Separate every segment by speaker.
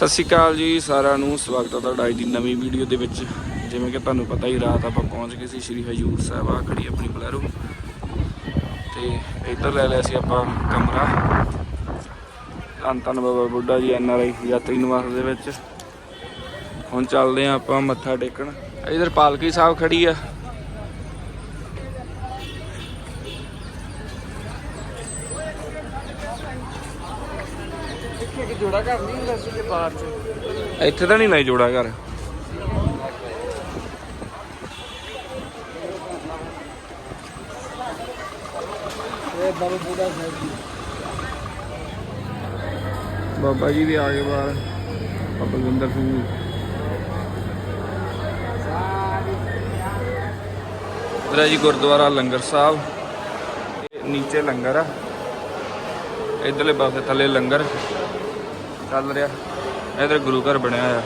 Speaker 1: ਸਤਿ ਸ਼੍ਰੀ ਅਕਾਲ ਜੀ, ਸਾਰਿਆਂ ਨੂੰ ਸਵਾਗਤ ਹੈ ਤੁਹਾਡਾ ਅੱਜ ਦੀ ਨਵੀਂ ਵੀਡੀਓ ਦੇ ਵਿੱਚ। ਜਿਵੇਂ ਕਿ ਤੁਹਾਨੂੰ ਪਤਾ ਹੀ ਰਾਤ ਆਪਾਂ ਪਹੁੰਚ ਗਏ ਸੀ ਸ਼੍ਰੀ ਹਜੂਰ ਸਾਹਿਬ ਆ ਖੜੀ ਆਪਣੀ ਬਲੈਰੋ। ਤੇ ਇੱਧਰ ਲੈ ਲਿਆ ਸੀ ਆਪਾਂ ਕਮਰਾ। ਧੰਨ ਧੰਨ ਬਾਬਾ ਬੁੱਢਾ ਜੀ, ਐਨ ਆਰ ਆਈ ਯਾਤਰੀ ਨਿਵਾਸ ਦੇ ਵਿੱਚ। ਹੁਣ ਚੱਲਦੇ ਆ ਆਪਾਂ ਮੱਥਾ ਟੇਕਣ। ਇਧਰ ਪਾਲਕੀ ਸਾਹਿਬ ਖੜੀ ਆ
Speaker 2: ਇੱਥੇ ਕਿ ਜੋੜਾ ਘਰ ਨਹੀਂ ਚ।
Speaker 1: ਇੱਥੇ ਤਾਂ ਨਹੀਂ ਨਹੀਂ ਜੋੜਾ ਘਰ।
Speaker 2: ਬਾਬਾ ਜੀ
Speaker 1: ਵੀ ਆ ਗਏ ਬਾਹਰ। ਬਾਬਾ ਬਲਵਿੰਦਰ ਸਿੰਘ ਜੀ। ਇਧਰ ਜੀ ਗੁਰਦੁਆਰਾ ਲੰਗਰ ਸਾਹਿਬ। ਨੀਚੇ ਲੰਗਰ ਆ। ਇਧਰਲੇ ਪਾਸੇ ਥੱਲੇ ਲੰਗਰ। ਚੱਲ ਰਿਹਾ। ਇਧਰ ਗੁਰੂ ਘਰ ਬਣਿਆ ਹੋਇਆ।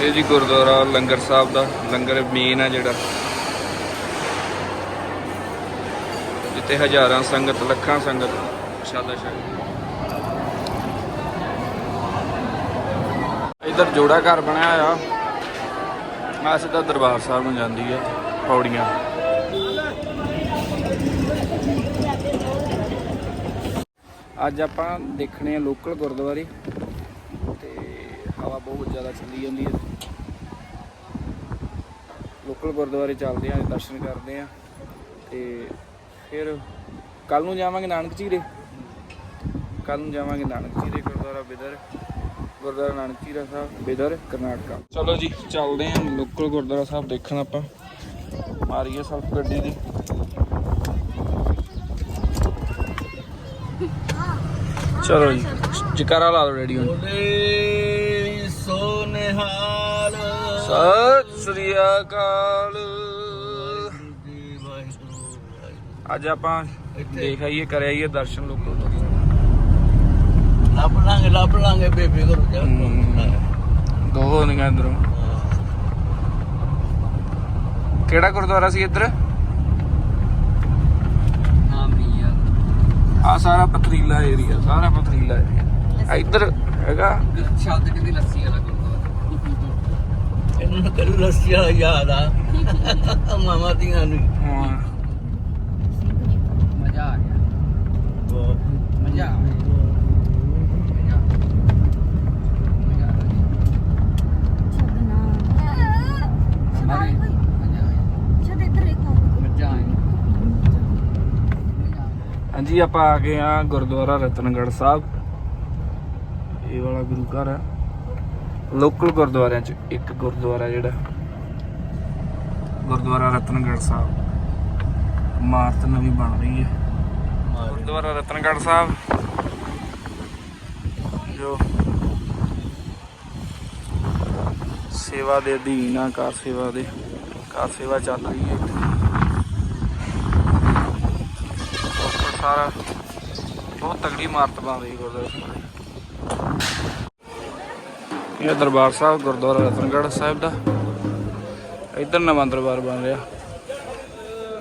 Speaker 1: ਇਹ ਜੀ ਗੁਰਦੁਆਰਾ ਲੰਗਰ ਸਾਹਿਬ ਦਾ, ਲੰਗਰ ਮੇਨ ਆ ਜਿਹੜਾ। ਜਿੱਥੇ ਹਜ਼ਾਰਾਂ ਸੰਗਤ, ਲੱਖਾਂ ਸੰਗਤ ਪ੍ਰਸ਼ਾਦਾ ਛਕ ਇਧਰ ਜੋੜਾ ਘਰ ਬਣਿਆ ਆ ਆ ਸਿੱਧਾ ਦਰਬਾਰ ਸਾਹਿਬ ਨੂੰ ਜਾਂਦੀ ਆ, ਪੌੜੀਆਂ। ਅੱਜ ਆਪਾਂ ਦੇਖਣੇ ਆ ਲੋਕਲ ਗੁਰਦੁਆਰੇ, ਤੇ ਹਵਾ ਬਹੁਤ ਜ਼ਿਆਦਾ ਚੱਲੀ ਜਾਂਦੀ ਹੈ ਲੋਕਲ ਗੁਰਦੁਆਰੇ ਚੱਲਦੇ ਆਂ, ਦਰਸ਼ਨ ਕਰਦੇ ਆਂ, ਤੇ ਫਿਰ ਕੱਲ ਨੂੰ ਜਾਵਾਂਗੇ ਨਾਨਕ ਝੀਰੇ ਕੱਲ ਨੂੰ ਜਾਵਾਂਗੇ ਨਾਨਕ ਝੀਰੇ ਗੁਰਦੁਆਰਾ ਬਿਦਰ। ਗੁਰਦੁਆਰਾ ਨਾਨਕ ਝੀਰਾ ਸਾਹਿਬ ਬਿਦਰ ਕਰਨਾਟਕਾ। ਚਲੋ ਜੀ ਚੱਲਦੇ ਆਂ ਲੋਕਲ ਗੁਰਦੁਆਰਾ ਸਾਹਿਬ ਦੇਖਣ ਆਪਾਂ। ਮਾਰੀਏ ਸਲਫ ਗੱਡੀ ਦੀ। ਚਲੋ ਜੀ ਜਕਾਰਾ ਲਾ ਦਿਓ ਰੇਡੀਓ ਨੂੰ
Speaker 2: ਬੋਲੇ ਸੋ ਨਿਹਾਲ
Speaker 1: ਸਤਿ ਸ੍ਰੀ ਅਕਾਲ।
Speaker 2: ਜੀ ਵਾਹਿਗੁਰੂ।
Speaker 1: ਅੱਜ ਆਪਾਂ ਦੇਖ ਆਈਏ ਕਰ ਆਈਏ ਦਰਸ਼ਨ ਲੋਕਲ ਤੋਂ।
Speaker 2: ਲੱਭ ਲਾਂਗੇ ਲੱਭ ਲਾਂਗੇ ਬੇਬੇ ਕਰੋ ਜਾ
Speaker 1: ਦੋ ਹੋਣੀਆਂ ਇਧਰੋਂ ਕਿਹੜਾ ਗੁਰਦੁਆਰਾ ਸੀ ਇੱਧਰ?
Speaker 2: ਨਾਮ ਨਹੀਂ ਯਾਰ
Speaker 1: ਆ ਸਾਰਾ ਪਥਰੀਲਾ ਏਰੀਆ ਸਾਰਾ ਪਥਰੀਲਾ ਏਰੀਆ ਇੱਧਰ ਹੈਗਾ।
Speaker 2: ਸ਼ਬਦ ਕਿੰਦੀ ਲੱਸੀ ਵਾਲਾ ਗੁਰਦੁਆਰਾ। ਇਹਨੂੰ ਕਰੂ ਲੱਸੀ ਵਾਲਾ ਯਾਦ ਆ। ਮਾਮਾ ਦੀਆਂ ਨੂੰ।
Speaker 1: ਹਾਂ,
Speaker 2: ਮਜ਼ਾ ਆ ਗਿਆ। ਮਜ਼ਾ ਆ ਗਿਆ
Speaker 1: ਹਾਂਜੀ, ਆਪਾਂ ਆ ਗਏ ਆ ਗੁਰਦੁਆਰਾ ਰਤਨਗੜ੍ਹ ਸਾਹਿਬ। ਇਹ ਵਾਲਾ ਗੁਰੂ ਘਰ ਹੈ ਲੋਕਲ ਗੁਰਦੁਆਰਿਆਂ ਚ ਇੱਕ ਗੁਰਦੁਆਰਾ ਜਿਹੜਾ। ਗੁਰਦੁਆਰਾ ਰਤਨਗੜ੍ਹ ਸਾਹਿਬ। ਇਮਾਰਤ ਨਵੀਂ ਬਣ ਰਹੀ ਹੈ। ਗੁਰਦੁਆਰਾ ਰਤਨਗੜ੍ਹ ਸਾਹਿਬ। ਜੋ ਸੇਵਾ ਦੇ ਅਧੀਨ ਆ, ਕਾਰ ਸੇਵਾ ਦੇ। ਕਾਰ ਸੇਵਾ ਚੱਲ ਰਹੀ ਹੈ ਉੱਪਰ ਸਾਰਾ ਬਹੁਤ ਤਗੜੀ ਇਮਾਰਤ ਬਣ ਰਹੀ ਗੁਰਦੁਆਰੇ ਇਹ ਦਰਬਾਰ ਸਾਹਿਬ, ਗੁਰਦੁਆਰਾ ਰਤਨਗੜ੍ਹ ਸਾਹਿਬ ਦਾ। ਇੱਧਰ ਨਵਾਂ ਦਰਬਾਰ ਬਣ ਰਿਹਾ।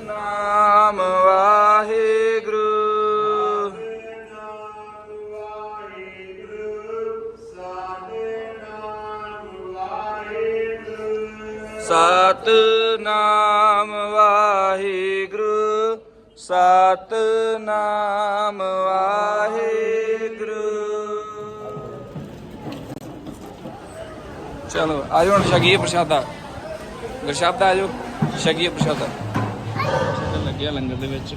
Speaker 1: ਨਾਮ ਵਾਹਿਗੁਰੂ। ਸਤਨਾਮ ਵਾਹਿਗੁਰੂ ਸਤਨਾਮ ਵਾਹਿਗੁਰੂ। ਚਲੋ, ਆਜੋ ਹੁਣ ਛਕੀਏ ਪ੍ਰਸ਼ਾਦਾ। ਗੁਰਸ਼ਬਦ ਆਜੋ ਛਕੀਏ ਪ੍ਰਸ਼ਾਦਾ। ਲੱਗਿਆ ਲੰਗਰ ਦੇ ਵਿੱਚ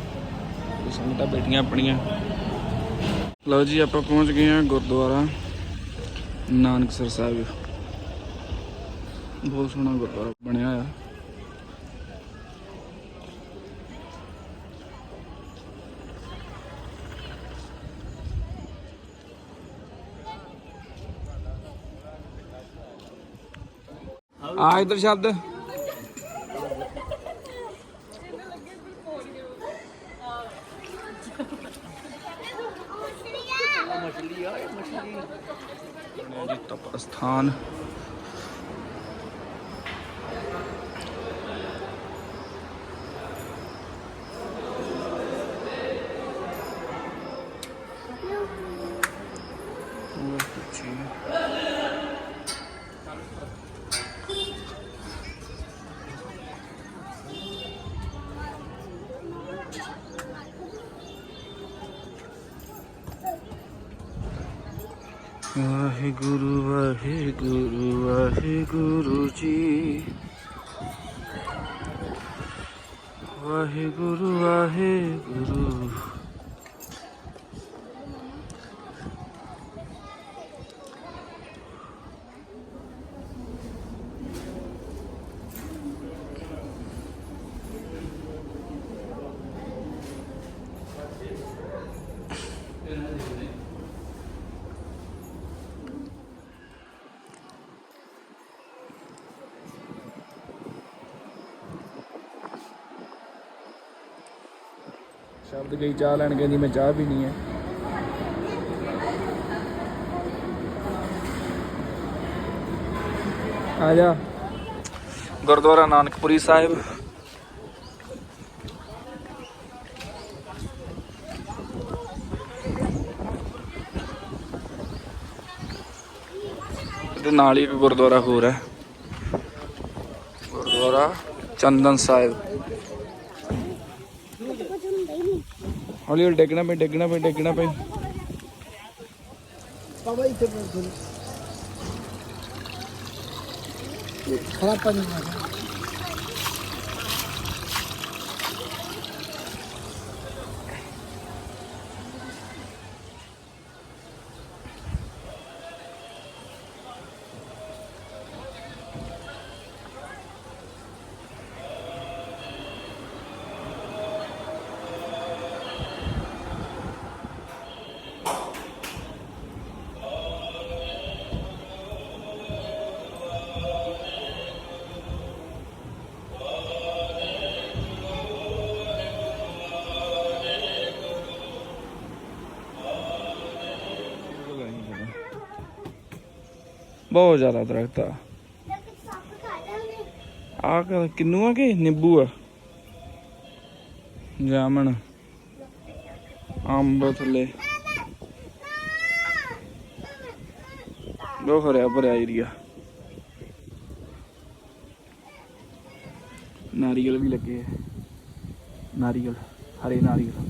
Speaker 1: ਸੰਗਤਾਂ ਬੈਠੀਆਂ ਆਪਣੀਆਂ। ਲਓ ਜੀ, ਆਪਾਂ ਪਹੁੰਚ ਗਏ ਹਾਂ ਗੁਰਦੁਆਰਾ ਨਾਨਕਸਰ ਸਾਹਿਬ। ਬਹੁਤ ਸੋਹਣਾ ਗੁਰਦੁਆਰਾ ਬਣਿਆ ਹੋਇਆ। ਆ ਇਧਰ ਸ਼ਬਦ ਵਾਹਿਗੁਰੂ ਵਾਹਿਗੁਰੂ ਸ਼ਬਦ ਗਈ ਚਾਹ ਲੈਣ ਕਹਿੰਦੀ ਮੈਂ ਚਾਹ ਪੀਣੀ ਹੈ। ਆ ਜਾ। ਗੁਰਦੁਆਰਾ ਨਾਨਕਪੁਰੀ ਸਾਹਿਬ। ਤੇ ਨਾਲ ਹੀ ਇੱਕ ਗੁਰਦੁਆਰਾ ਹੋਰ ਹੈ। ਗੁਰਦੁਆਰਾ ਚੰਦਨ ਸਾਹਿਬ। ਹੌਲੀ ਹੌਲੀ ਡੇਗਣਾ ਪਈ ਡੇਗਣਾ ਪਈ ਡੇਗਣਾ ਪਈ।
Speaker 2: ਬਾਬਾ ਇੱਥੇ ਖੜਾ ਪਾਣੀ ਮਾਰ
Speaker 1: ਬਹੁਤ ਜ਼ਿਆਦਾ ਦਰਖਤ ਆ। ਆ ਕਿੰਨੂ ਆ ਕਿ? ਨਿੰਬੂ ਆ। ਜਾਮਣ। ਅੰਬ ਥੱਲੇ। ਬਹੁਤ ਹਰਿਆ ਭਰਿਆ ਏਰੀਆ ਨਾਰੀਅਲ ਵੀ ਲੱਗੇ ਆ। ਨਾਰੀਅਲ, ਹਰੇ ਨਾਰੀਅਲ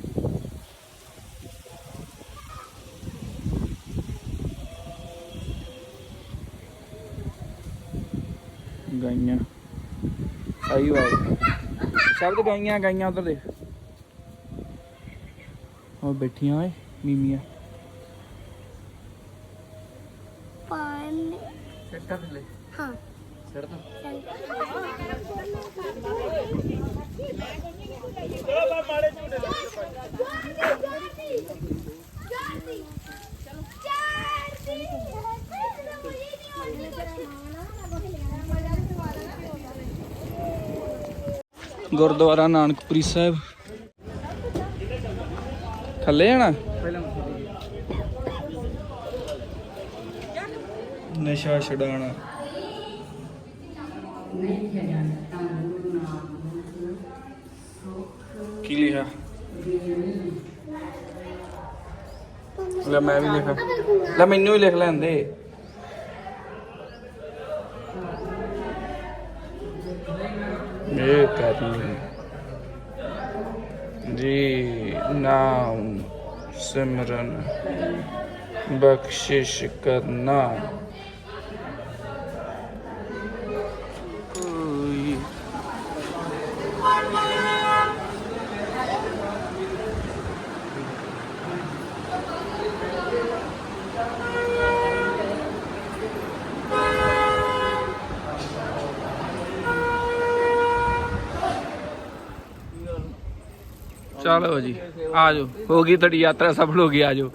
Speaker 1: ਗਾਈਆਂ ਸਹੀ ਵਾਰ ਸ਼ਬਦ ਗਾਈਆਂ ਗਾਈਆਂ ਉਧਰ ਦੇ ਉਹ ਬੈਠੀਆਂ ਓਏ ਮੀਮੀਆਂ। ਗੁਰਦੁਆਰਾ ਨਾਨਕਪੁਰੀ ਸਾਹਿਬ। ਥੱਲੇ ਜਾਣਾ ਨਸ਼ਾ ਛਡਾਣਾ ਕੀ ਲਿਖਿਆ? ਲੈ ਮੈਂ ਵੀ ਲਿਖਾਂ। ਲੈ ਮੈਨੂੰ ਵੀ ਲਿਖ ਲੈਂਦੇ ਇਹ ਕਰਨੀ। ਜੀ ਨਾਮ ਸਿਮਰਨ ਬਖਸ਼ਿਸ਼ ਕਰਨਾ ਚਲੋ ਜੀ। ਆ ਜਾਓ ਹੋ ਗਈ ਤੁਹਾਡੀ ਯਾਤਰਾ, ਸਫਲ ਹੋ ਗਈ ਆ ਜਾਓ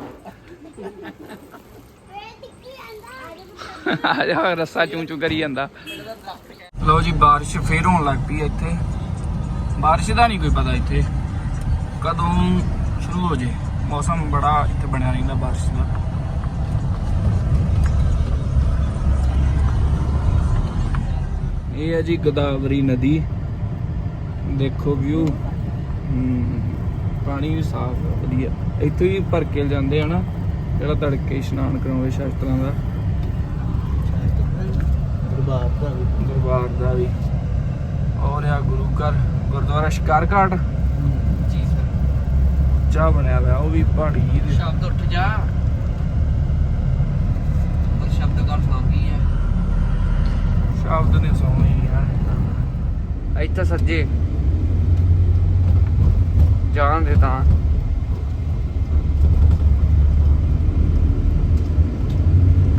Speaker 1: ਆ ਜਾ ਰੱਸਾ ਚੂੰ ਚੂੰ ਕਰੀ ਜਾਂਦਾ। ਲਓ ਜੀ, ਬਾਰਿਸ਼ ਫੇਰ ਹੋਣ ਲੱਗ ਪਈ ਹੈ ਇੱਥੇ। ਬਾਰਿਸ਼ ਦਾ ਨਹੀਂ ਕੋਈ ਪਤਾ ਇੱਥੇ। ਕਦੋਂ ਸ਼ੁਰੂ ਹੋ ਜੇ? ਮੌਸਮ ਬੜਾ ਇੱਥੇ ਬਣਿਆ ਰਹਿੰਦਾ ਬਾਰਿਸ਼ ਦਾ। ਇਹ ਹੈ ਜੀ ਗੋਦਾਵਰੀ ਨਦੀ। ਦੇਖੋ ਵਿਊ। ਪਾਣੀ ਵੀ ਸਾਫ਼ ਹੈ ਵਧੀਆ। ਇੱਥੇ ਵੀ ਭਰ ਕੇ ਜਾਂਦੇ ਆ ਨਾ ਜਿਹੜਾ ਤੜਕੇ ਇਸ਼ਨਾਨ ਕਰਾਉਂਦੇ ਸ਼ਾਸਤਰਾਂ ਦਾ।
Speaker 2: ਦਰਬਾਰ ਦਾ ਵੀ।
Speaker 1: ਦਰਬਾਰ ਦਾ ਵੀ। ਔਰ ਆ ਗੁਰੂ ਘਰ ਗੁਰਦੁਆਰਾ ਸ਼ਿਕਾਰ ਘਾਟ।
Speaker 2: ਜੀ ਸਰ।
Speaker 1: ਚਾਹ ਬਣਿਆ ਹੋਇਆ ਉਹ ਵੀ ਪਹਾੜੀ ਦੇ।
Speaker 2: ਸ਼ਬਦ ਉੱਠ ਜਾ। ਸ਼ਬਦ ਕਰ ਸੁਣਾਉਂਦੀ ਹੈ?
Speaker 1: ਸ਼ਬਦ ਨੇ ਸੋਹਣੇ ਯਾਰ।
Speaker 2: ਇੱਥੇ ਸੱਜੇ। ਜਾਣ ਦੇ ਤਾਂ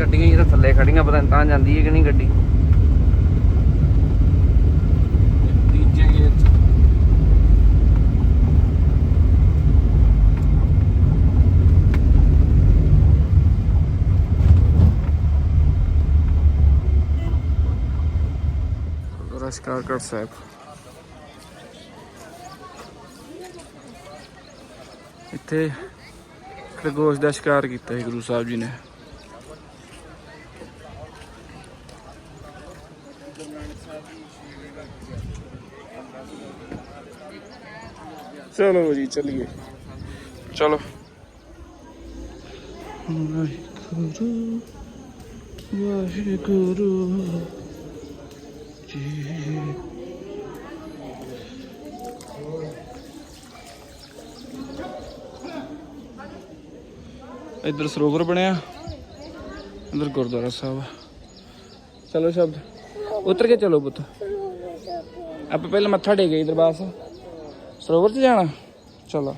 Speaker 2: ਗੱਡੀਆਂ ਜਿਹੜਾ ਥੱਲੇ ਖੜੀਆਂ ਪਤਾ ਨਹੀਂ ਤਾਂ ਜਾਂਦੀ ਹੈ ਕਿ ਨਹੀਂ ਗੱਡੀ
Speaker 1: ਤੀਜੇ ਗੇਟ ਰਸ਼ਕਾਰਗੜ ਸਾਹਿਬ ਇੱਥੇ ਖਰਗੋਸ਼ ਦਾ ਸ਼ਿਕਾਰ ਕੀਤਾ ਸੀ ਗੁਰੂ ਸਾਹਿਬ ਜੀ ਨੇ। ਚਲੋ ਜੀ ਚਲਿਏ। ਚਲੋ। ਵਾਹਿਗੁਰੂ ਵਾਹਿਗੁਰੂ ਜੀ ਇੱਧਰ ਸਰੋਵਰ ਬਣਿਆ। ਅੰਦਰ ਗੁਰਦੁਆਰਾ ਸਾਹਿਬ। ਚਲੋ ਸ਼ਬਦ। ਉਤਰ ਕੇ ਚਲੋ ਪੁੱਤ। ਆਪਾਂ ਪਹਿਲਾਂ ਮੱਥਾ ਟੇਕੇ ਦਰਬਾਰ ਸਾਹਿਬ। ਸਰੋਵਰ 'ਚ ਜਾਣਾ? ਚਲੋ।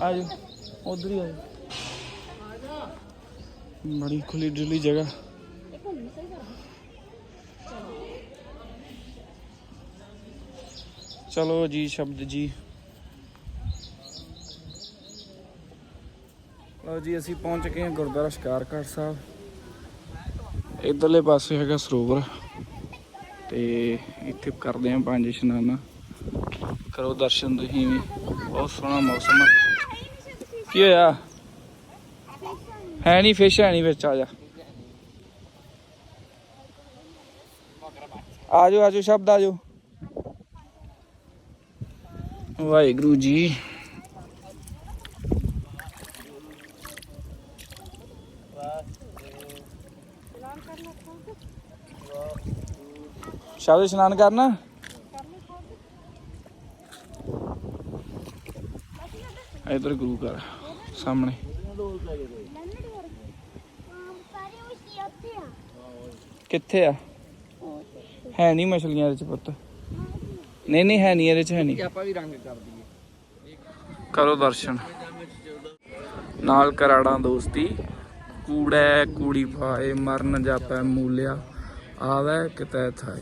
Speaker 1: ਆ ਉਧਰ ਹੀ ਆ ਬੜੀ ਖੁੱਲੀ ਡੁੱਲੀ ਜਗ੍ਹਾ। ਚਲੋ ਜੀ ਸ਼ਬਦ ਜੀ। ਲਓ ਜੀ ਅਸੀਂ ਪਹੁੰਚ ਗਏ ਹਾਂ ਗੁਰਦੁਆਰਾ ਸ਼ਿਕਾਰਗੜ੍ਹ ਸਾਹਿਬ। ਇਧਰਲੇ ਪਾਸੇ ਹੈਗਾ ਸਰੋਵਰ ਤੇ ਇੱਥੇ ਕਰਦੇ ਆਂ ਪੰਜ ਇਸ਼ਨਾਨ। ਕਰੋ ਦਰਸ਼ਨ ਤੁਸੀਂ ਵੀ ਬਹੁਤ ਸੋਹਣਾ ਮੌਸਮ ਹੈ ਕੀ ਹੋਇਆ? ਹੈ ਨਹੀਂ ਫਿਸ਼ ਹੈ ਨਹੀਂ ਵਿੱਚ ਆ ਜਾ। ਆਜੋ ਆਜੋ ਸ਼ਬਦ ਆਜੋ ਵਾਹਿਗੁਰੂ ਜੀ ਸ਼ਬਦ ਇਸ਼ਨਾਨ ਕਰਨਾ ਇਧਰ ਗੁਰੂ ਘਰ ਸਾਹਮਣੇ ਕਿੱਥੇ ਆ ਹੈ ਨਹੀਂ ਮਛਲੀਆਂ ਇਹਦੇ ਚ ਪੁੱਤ ਨਹੀਂ ਨਹੀਂ ਹੈ ਨਹੀਂ ਇਹਦੇ ਚ ਹੈ ਨਹੀਂ।
Speaker 2: ਆਪਾਂ ਵੀ ਰੰਗ ਕਰ ਦਈਏ।
Speaker 1: ਕਰੋ ਦਰਸ਼ਨ। ਨਾਲ ਕਰਾੜਾਂ ਦੋਸਤੀ। ਕੂੜੈ ਕੂੜੀ ਪਾਏ ਮਰਨ ਜਾਪੈ ਮੂਲਿਆ। ਆਵੈ ਕਿਤੈ ਥਾਏ।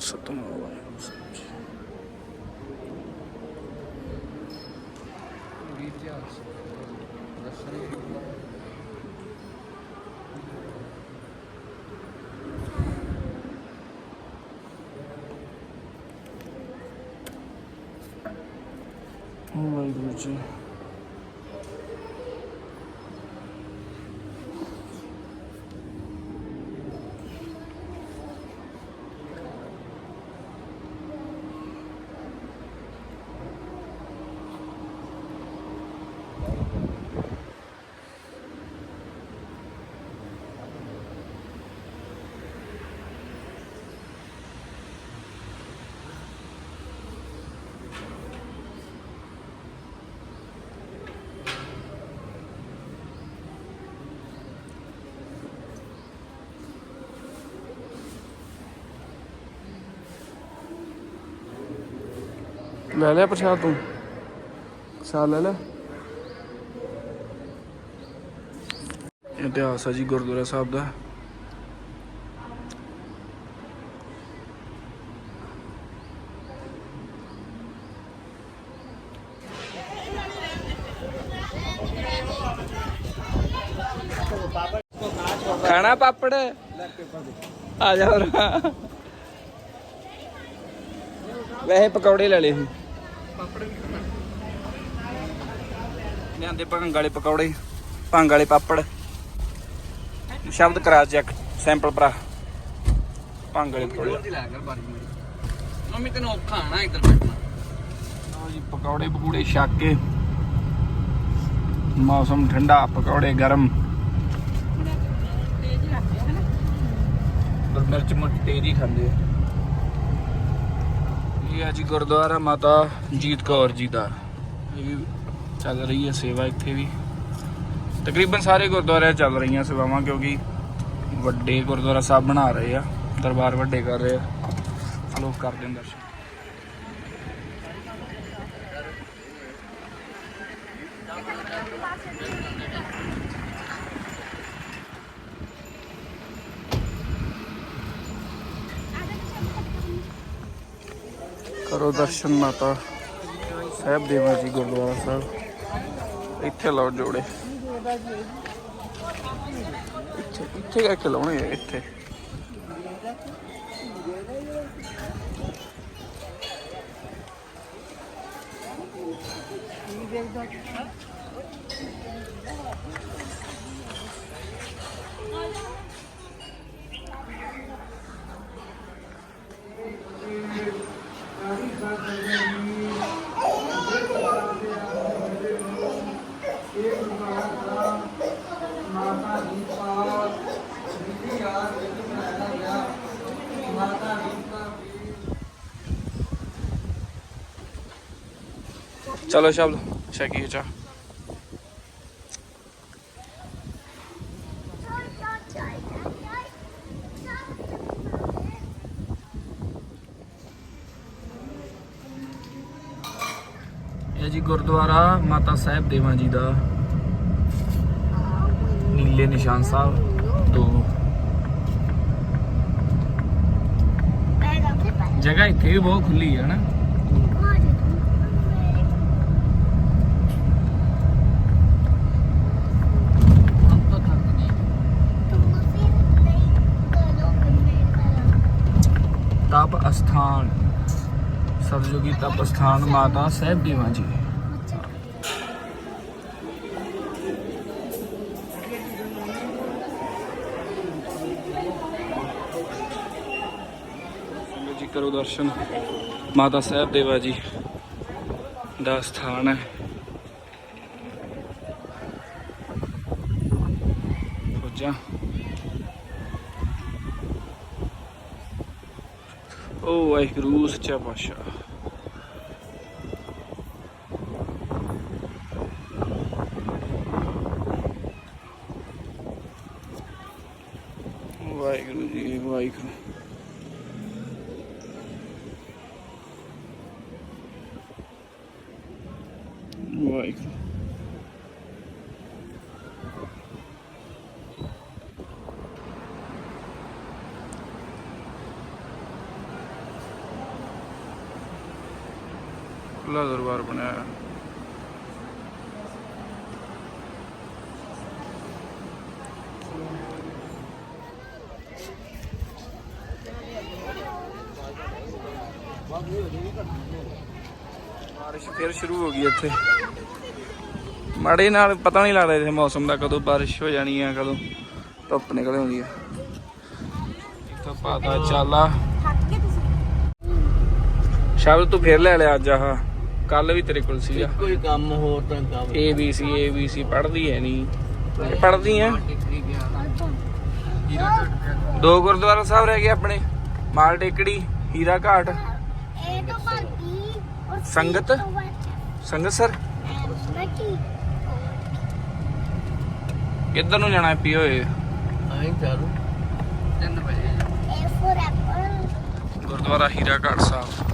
Speaker 1: ਸਤਨਾਮ ਵਾਹਿਗੁਰੂ ਸਾਹਿਬ ਜੀ।
Speaker 2: ਇਤਿਹਾਸ
Speaker 1: ਵਾਹਿਗੁਰੂ ਜੀ ਲੈ ਲਿਆ ਪ੍ਰਸ਼ਾਦ ਤੂੰ? ਸਾਲ ਲੈ ਲੈ ਇਤਿਹਾਸ ਹੈ ਜੀ ਗੁਰਦੁਆਰਾ ਸਾਹਿਬ ਦਾ। ਖਾਣਾ ਪਾਪੜ? ਆ ਜਾ ਹੋਰ। ਵੈਸੇ ਪਕੌੜੇ ਲੈ ਲਏ ਸੀ ਲਿਆਂਦੇ ਭੰਗ ਵਾਲੇ ਪਕੌੜੇ ਭੰਗ ਵਾਲੇ ਪਾਪੜ। ਸ਼ਬਦ ਕਰਾ ਚੈੱਕ ਸੈਂਪਲ ਭਰਾ। ਭੰਗ ਵਾਲੇ ਪਕੌੜੇ।
Speaker 2: ਦੀ ਲੈ ਕਰ ਬਾਰੀ ਮੇਰੀ। ਮੰਮੀ ਤੈਨੂੰ ਔਖਾ ਆਣਾ ਇੱਧਰ ਬੈਠਣਾ।
Speaker 1: ਲਓ ਜੀ ਪਕੌੜੇ ਪਕੂੜੇ ਛੱਕ ਕੇ। ਮੌਸਮ ਠੰਡਾ ਪਕੌੜੇ ਗਰਮ। ਮਿਰਚ ਮੁਰਚ ਤੇਜ਼ ਹੀ ਖਾਂਦੇ ਆ। ਇਹ ਹੈ ਜੀ ਗੁਰਦੁਆਰਾ ਮਾਤਾ ਜੀਤ ਕੌਰ ਜੀ ਦਾ। ਇਹ ਵੀ ਚੱਲ ਰਹੀ ਹੈ ਸੇਵਾ ਇੱਥੇ ਵੀ। ਤਕਰੀਬਨ ਸਾਰੇ ਗੁਰਦੁਆਰਿਆਂ ਚੱਲ ਰਹੀਆਂ ਸੇਵਾਵਾਂ ਕਿਉਂਕਿ ਵੱਡੇ ਗੁਰਦੁਆਰਾ ਸਾਹਿਬ ਬਣਾ ਰਹੇ ਆ, ਦਰਬਾਰ ਵੱਡੇ ਕਰ ਰਹੇ ਆ। ਲੋਕ ਕਰਦੇ ਹਾਂ ਦਰਸ਼ਨ। ਕਰੋ ਦਰਸ਼ਨ ਮਾਤਾ ਸਾਹਿਬ ਦੇਵਾ ਜੀ ਗੁਰਦੁਆਰਾ ਸਾਹਿਬ। ਇੱਥੇ ਲਾਓ ਜੋੜੇ। ਇੱਥੇ ਇੱਥੇ ਕਰਕੇ ਲਾਉਣੇ ਆ, ਇੱਥੇ। ਚਲੋ ਸ਼ਬਦ। ਛਕੀਏ ਚਾ ਇਹ ਜੀ ਗੁਰਦੁਆਰਾ ਮਾਤਾ ਸਾਹਿਬ ਦੇਵਾਂ ਜੀ ਦਾ। ਨੀਲੇ ਨਿਸ਼ਾਨ ਸਾਹਿਬ ਤੋਂ ਜਗ੍ਹਾ ਇੱਥੇ ਵੀ ਬਹੁਤ ਖੁੱਲੀ ਹੈ ਨਾ ਸਥਾਨ ਅਸਥਾਨ ਸਰਜੋਗੀ ਤਪ ਸਥਾਨ ਮਾਤਾ ਸਾਹਿਬ ਦੇਵਾਂ ਜੀ। ਜੀ ਕਰੋ ਦਰਸ਼ਨ। ਮਾਤਾ ਸਾਹਿਬ ਦੇਵਾ ਜੀ ਦਾ ਸਥਾਨ ਹੈ। ਵਾਹਿਗੁਰੂ ਸੱਚਾ ਪਾਤਸ਼ਾਹ ਵਾਹਿਗੁਰੂ ਜੀ ਵਾਹਿਗੁਰੂ ਵਾਹਿਗੁਰੂ ਖੁੱਲਾ ਦਰਬਾਰ ਬਣਾਇਆ ਹੈ। ਬਾਰਿਸ਼ ਫਿਰ ਸ਼ੁਰੂ ਹੋ ਗਈ ਇੱਥੇ। ਮਾੜੇ ਨਾਲ ਪਤਾ ਨਹੀਂ ਲੱਗਦਾ ਇੱਥੇ ਮੌਸਮ ਦਾ ਕਦੋਂ ਬਾਰਿਸ਼ ਹੋ ਜਾਣੀ ਆ ਕਦੋਂ ਧੁੱਪ ਨਿਕਲ ਆਉਂਦੀ ਆ। ਇੱਥੋਂ ਪਾਦਾ ਚਾਲਾ। ਸ਼ਬਦ ਤੂੰ ਫਿਰ ਲੈ ਲਿਆ ਅੱਜ ਆਹ। ਕੱਲ ਵੀ ਤੇਰੇ ਕੋਲ ਸੀਗਾ।
Speaker 2: ਕੋਈ ਕੰਮ ਹੋਰ ਤਾਂ ਕੰਮ
Speaker 1: A B C A B C ਪੜ੍ਹਦੀ ਹੈ ਨਹੀਂ ਪੜ੍ਹਦੀ ਆ ਦੋ ਗੁਰਦੁਆਰਾ ਸਾਹਿਬ ਰਹਿ ਗਏ ਆਪਣੇ। ਮਾਲ ਟੇਕੜੀ ਹੀਰਾ ਘਾਟ। ਸੰਗਤ? ਸੰਗਤਸਰ ਕਿੱਧਰ ਨੂੰ ਜਾਣਾ ਪੀ ਓਏ?
Speaker 2: ਆਈ ਚਾਲੂ। 3 ਵਜੇ।
Speaker 1: ਗੁਰਦੁਆਰਾ ਹੀਰਾ ਘਾਟ ਸਾਹਿਬ।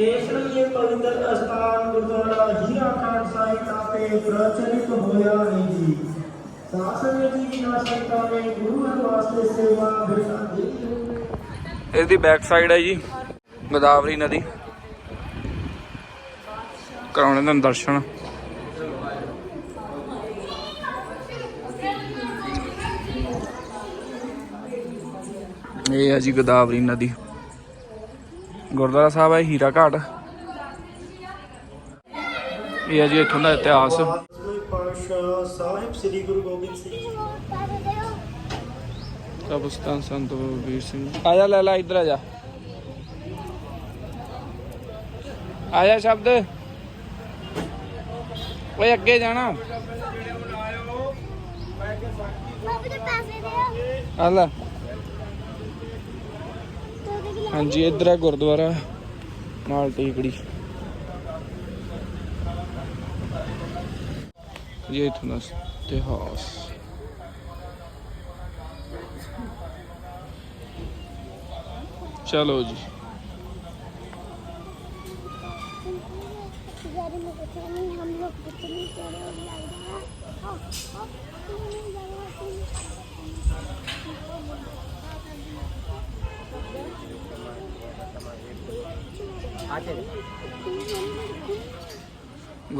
Speaker 3: ਇਸ ਪਵਿੱਤਰ ਅਸਥਾਨ ਗੁਰਦੁਆਰਾ ਹੀਰਾ ਖਾਨ ਸਾਹਿਬ ਆਪੇ ਪ੍ਰਚਲਿਤ ਹੋਇਆ ਹੈ ਜੀ। ਸਾਸਨ ਜੀ ਨਾ ਸੰਤਾਂ ਨੇ ਗੁਰੂ ਵਾਸਤੇ ਸੇਵਾ ਬਿਰਤਾ
Speaker 1: ਇਸ ਦੀ ਬੈਕ ਸਾਈਡ ਹੈ ਜੀ, ਗੋਦਾਵਰੀ ਨਦੀ। ਕਰਾਉਣੇ ਤੁਹਾਨੂੰ ਦਰਸ਼ਨ। ਇਹ ਹੈ ਜੀ ਗੋਦਾਵਰੀ ਨਦੀ। ਗੁਰਦੁਆਰਾ ਸਾਹਿਬ ਹੈ, ਹੀਰਾ ਘਾਟ। ਇਹ ਹੈ ਜੀ ਇੱਥੋਂ ਦਾ ਇਤਿਹਾਸ।
Speaker 3: ਸ੍ਰੀ ਸਾਹਿਬ ਸ੍ਰੀ ਗੁਰੂ ਗੋਬਿੰਦ ਸਿੰਘ ਜੀ
Speaker 1: ਕਬਸਤਾਨ ਸੰਤ ਵੀਰ ਸਿੰਘ। ਆ ਜਾ, ਲੈ ਲੈ, ਇੱਧਰ ਆ ਜਾ। ਆ ਜਾ ਸ਼ਬਦ। ਓਏ, ਅੱਗੇ ਜਾਣਾ। ਆ ਲੈ। ਹਾਂਜੀ ਇੱਧਰ ਆ ਗੁਰਦੁਆਰਾ ਨਾਲ ਟੀਕੜੀ। ਇਹ ਇਥੋਂ ਦਾ ਇਤਿਹਾਸ। ਚਲੋ ਜੀ।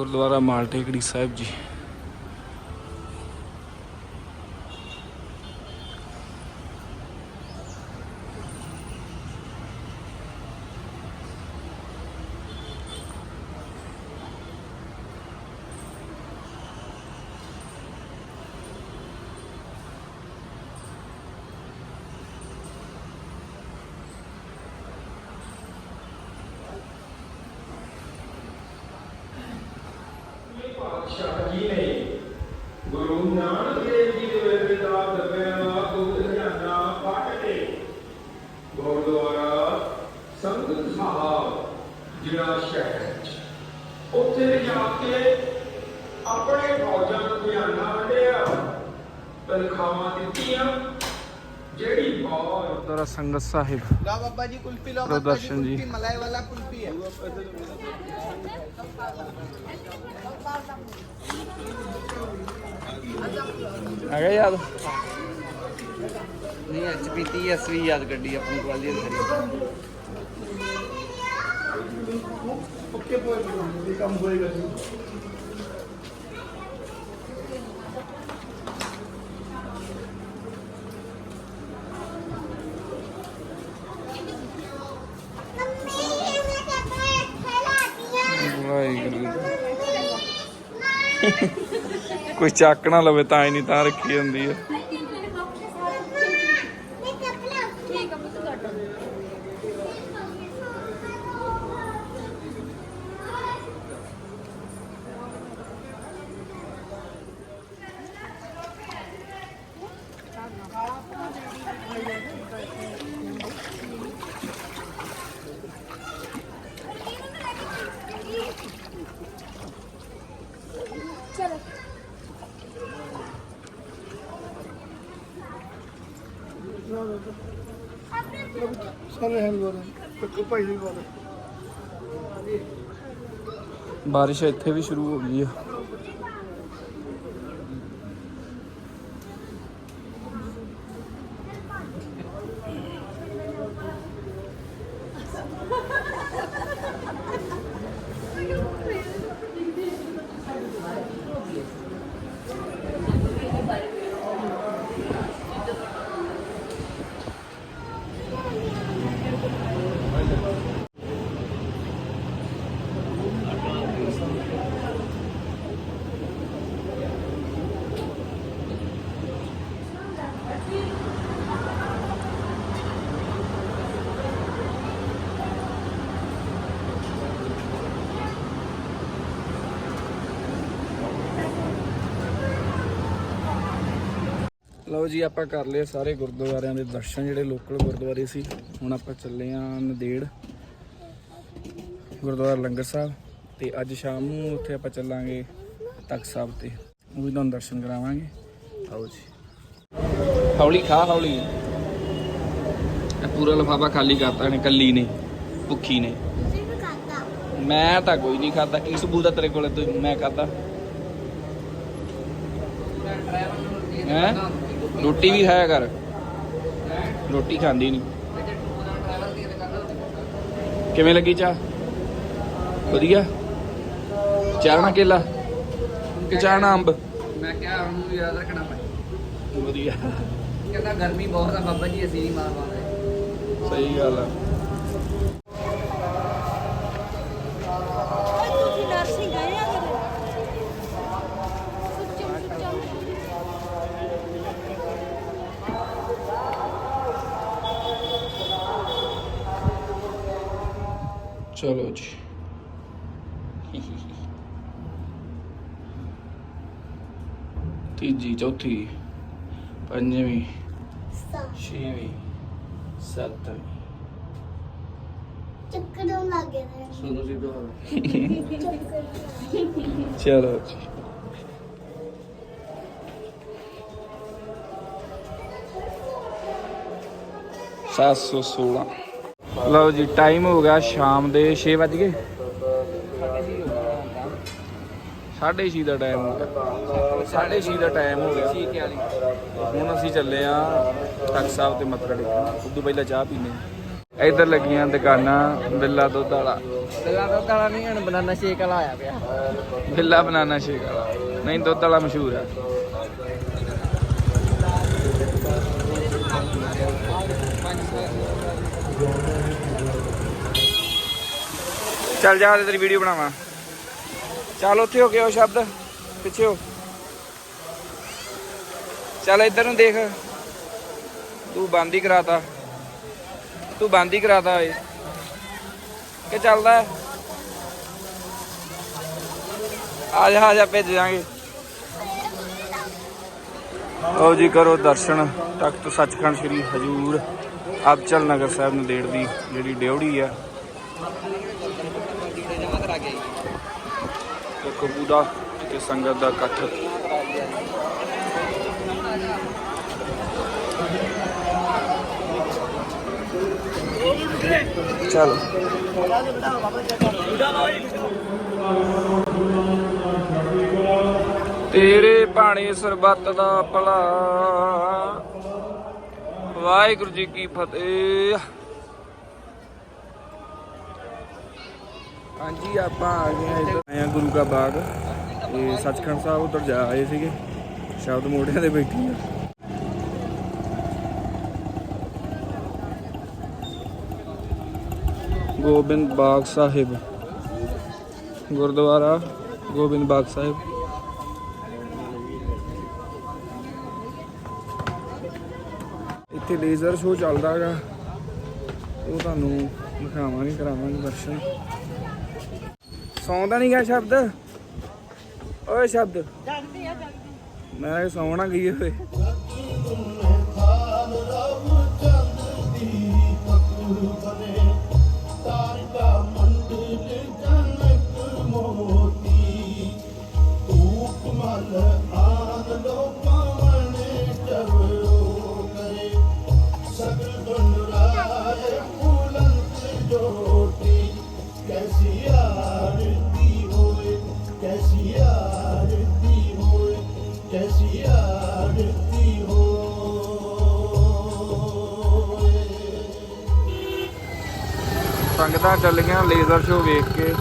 Speaker 1: ਗੁਰਦੁਆਰਾ ਮਾਲਟੇਕੜੀ ਸਾਹਿਬ ਜੀ
Speaker 4: ਪਾਤਸ਼ਾਹ ਜੀ ਨੇ ਗੁਰੂ ਨਾਨਕ ਦੇਵ ਜੀ ਦੇ ਵੇਲੇ ਦਾ ਦਰਬਾਰ ਦੁੱਧ ਖਜ਼ਾਨਾ ਪੱਟ ਕੇ ਗੁਰਦੁਆਰਾ ਸੰਗਤ ਸਾਹਿਬ ਜਿਹੜਾ ਸ਼ਹਿਰ ਚ ਉੱਥੇ ਜਾ ਕੇ ਆਪਣੇ ਫੌਜਾਂ ਨੂੰ ਖਜ਼ਾਨਾ ਵੰਡਿਆ ਤਨਖਾਹਾਂ ਦਿੱਤੀਆਂ ਜਿਹੜੀ ਬਹੁਤ
Speaker 1: ਗੁਰਦੁਆਰਾ ਸੰਗਤ ਸਾਹਿਬ
Speaker 5: ला बाबा जी कुल्फी लो
Speaker 1: प्रदर्शन जी।
Speaker 5: कुल्फी मलाई वाला कुल्फी है
Speaker 1: ਆ ਗਿਆ ਯਾਦ
Speaker 2: ਨਹੀਂ ਅੱਜ ਪੀਤੀ ਐਸ ਵੀ ਯਾਦ ਗੱਡੀ ਆਪਣੀ ਗਵਾਲੀਅਰ ਖੜੀ
Speaker 6: मम्मी
Speaker 1: ਕੋਈ ਚੱਕ ਨਾ ਲਵੇ ਤਾਂ ਹੀ ਨਹੀਂ ਤਾਂ ਰੱਖੀ ਹੁੰਦੀ ਹੈ
Speaker 3: ਸਾਰੇ ਹਲਵਾਰ ਇੱਕ ਭਾਈ ਦੀ ਬਾਤ
Speaker 1: ਬਾਰਿਸ਼ ਇੱਥੇ ਵੀ ਸ਼ੁਰੂ ਹੋ ਗਈ ਆ। ਲਓ ਜੀ, ਆਪਾਂ ਕਰ ਲਏ ਸਾਰੇ ਗੁਰਦੁਆਰਿਆਂ ਦੇ ਦਰਸ਼ਨ, ਜਿਹੜੇ ਲੋਕਲ ਗੁਰਦੁਆਰੇ ਸੀ। ਹੁਣ ਆਪਾਂ ਚੱਲੇ ਆ ਨਦੇੜ, ਗੁਰਦੁਆਰਾ ਲੰਗਰ ਸਾਹਿਬ ਤੇ ਅੱਜ ਸ਼ਾਮ ਨੂੰ ਉੱਥੇ ਆਪਾਂ ਚੱਲਾਂਗੇ ਤਖਤ ਸਾਹਿਬ ਤੇ। ਉਹ ਵੀ ਤੁਹਾਨੂੰ ਦਰਸ਼ਨ ਕਰਾਵਾਂਗੇ। ਆਓ ਜੀ। ਹੌਲੀ ਖਾ, ਹੌਲੀ। ਪੂਰਾ ਲਫਾਫਾ ਖਾਲੀ ਕਰਤਾ ਨੇ ਕੱਲੀ ਨੇ, ਭੁੱਖੀ ਨੇ। ਮੈਂ ਤਾਂ ਕੋਈ ਨਹੀਂ ਖਾਦਾ ਕੀ ਸਬੂਤ ਦਾ ਤੇਰੇ ਕੋਲੇ, ਤੂੰ ਮੈਂ ਖਾਦਾ ਹੈ? ਰੋਟੀ ਵੀ ਖਾਇਆ ਕਰ ਰੋਟੀ ਖਾਂਦੀ ਨਹੀਂ ਕਿਵੇਂ ਲੱਗੀ ਚਾਹ? ਵਧੀਆ। ਚਾਹ ਨਾਲ ਕੇਲਾ? ਕਿ ਚਾਹ ਨਾਲ ਅੰਬ?
Speaker 2: ਮੈਂ ਕਿਹਾ ਉਹਨੂੰ ਯਾਦ ਰੱਖਣਾ ਪੈਣਾ
Speaker 1: ਵਧੀਆ।
Speaker 2: ਕਹਿੰਦਾ ਗਰਮੀ ਬਹੁਤ ਆ ਬਾਬਾ ਜੀ ਅਸੀਂ ਨਹੀਂ ਮਾਰ ਪਾਉਂਦੇ।
Speaker 1: ਸਹੀ ਗੱਲ ਆ
Speaker 6: ਤੁਸੀਂ ਨਰਸਿੰਗ ਗਏ ਆ ਕਦੇ ਸੁੱਚਮ ਸੁੱਚਮ
Speaker 1: ਚਲੋ ਜੀ ਤੀਜੀ ਚੌਥੀ ਪੰਜਵੀਂ ਛੇਵੀਂ ਸੱਤਵੀਂ
Speaker 6: ਚੱਕਰੋਂ ਲੱਗੇ
Speaker 1: ਲਓ ਜੀ ਟਾਈਮ ਹੋ ਗਿਆ ਸ਼ਾਮ ਦੇ 6 ਵੱਜ ਗਏ। 6:30 ਦਾ ਟਾਈਮ ਹੋ ਗਿਆ। 6:30 ਦਾ ਟਾਈਮ ਹੋ ਗਿਆ।
Speaker 2: ਵਾਲੀ
Speaker 1: ਹੁਣ ਅਸੀਂ ਚੱਲੇ ਆ ਤਖਤ ਸਾਹਿਬ ਤੇ ਮੱਥਾ ਟੇਕਣ। ਉਦੋਂ ਪਹਿਲਾਂ ਚਾਹ ਪੀਨੇ ਆ। ਇੱਧਰ ਲੱਗੀਆਂ ਦੁਕਾਨਾਂ ਬਿੱਲਾ ਦੁੱਧ ਵਾਲਾ।
Speaker 2: ਗੱਲਾਂ ਤੋਂ ਕਾਲਾ ਨਹੀਂ ਹਣ ਬਨਾਨਾ ਸ਼ੇਕ ਵਾਲਾ ਆਇਆ ਪਿਆ।
Speaker 1: ਬਿੱਲਾ ਬਨਾਨਾ ਸ਼ੇਕ ਵਾਲਾ। ਨਹੀਂ ਦੁੱਧ ਵਾਲਾ ਮਸ਼ਹੂਰ ਹੈ ਚੱਲ ਜਾ ਤੇ ਤੇਰੀ ਵੀਡੀਓ ਬਣਾਵਾਂ। ਚੱਲ ਉੱਥੇ ਹੋ ਕੇ ਉਹ ਸ਼ਬਦ, ਪਿੱਛੇ ਹੋ। ਚੱਲ ਇੱਧਰ ਨੂੰ ਦੇਖ। ਤੂੰ ਬੰਦ ਹੀ ਕਰਾਤਾ। ਤੂੰ ਬੰਦ ਹੀ ਕਰਾਤਾ ਏ ਕਿ ਚੱਲਦਾ ਆ ਜਾ ਆ ਜਾ, ਭੇਜ ਜਾਾਂਗੇ ਆਓ ਜੀ, ਕਰੋ ਦਰਸ਼ਨ। ਤਖਤ ਸੱਚਖੰਡ ਸ੍ਰੀ ਹਜੂਰ। ਅਬਚਲ ਨਗਰ ਸਾਹਿਬ ਨੰਦੇੜ ਦੀ ਜਿਹੜੀ ਡਿਉੜੀ ਆ। ਦੇਖੋ ਪੂਰਾ ਤੇ ਸੰਗਤ ਦਾ ਇਕੱਠ ਚਲੋ ਤੇਰੇ ਬਾਣੇ ਸਰਬੱਤ ਦਾ ਭਲਾ। ਵਾਹਿਗੁਰੂ ਜੀ ਕੀ ਫਤਿਹ। ਹਾਂਜੀ, ਆਪਾਂ ਆ ਗਏ ਆ ਇੱਧਰ। ਆਏ ਆ ਗੁਰੂ ਕਾ ਬਾਗ। ਇਹ ਸੱਚਖੰਡ ਸਾਹਿਬ ਉਧਰ ਜਾ ਆਏ ਸੀਗੇ। ਸ਼ਬਦ ਮੋਢਿਆਂ ਤੇ ਬੈਠੇ ਆ। ਗੋਬਿੰਦ ਬਾਗ ਸਾਹਿਬ। ਗੁਰਦੁਆਰਾ ਗੋਬਿੰਦ ਬਾਗ ਸਾਹਿਬ। ਇੱਥੇ ਲੇਜ਼ਰ ਸ਼ੋਅ ਚੱਲਦਾ ਹੈਗਾ। ਉਹ ਤੁਹਾਨੂੰ ਦਿਖਾਵਾਂਗੇ, ਕਰਾਵਾਂਗੇ ਦਰਸ਼ਨ। ਸੌਂਦਾ ਨਹੀਂ ਗਿਆ ਸ਼ਬਦ। ਓਏ ਸ਼ਬਦ। ਜਗਦੀ ਆ ਜਗਦੀ। ਮੈਂ ਕਿਹਾ ਸੌਣਾ ਗਈ ਹੋਏ ਸੰਗਤਾਂ ਚੱਲ ਗਈਆਂ ਲੇਜ਼ਰ ਸ਼ੋਅ ਵੇਖ ਕੇ?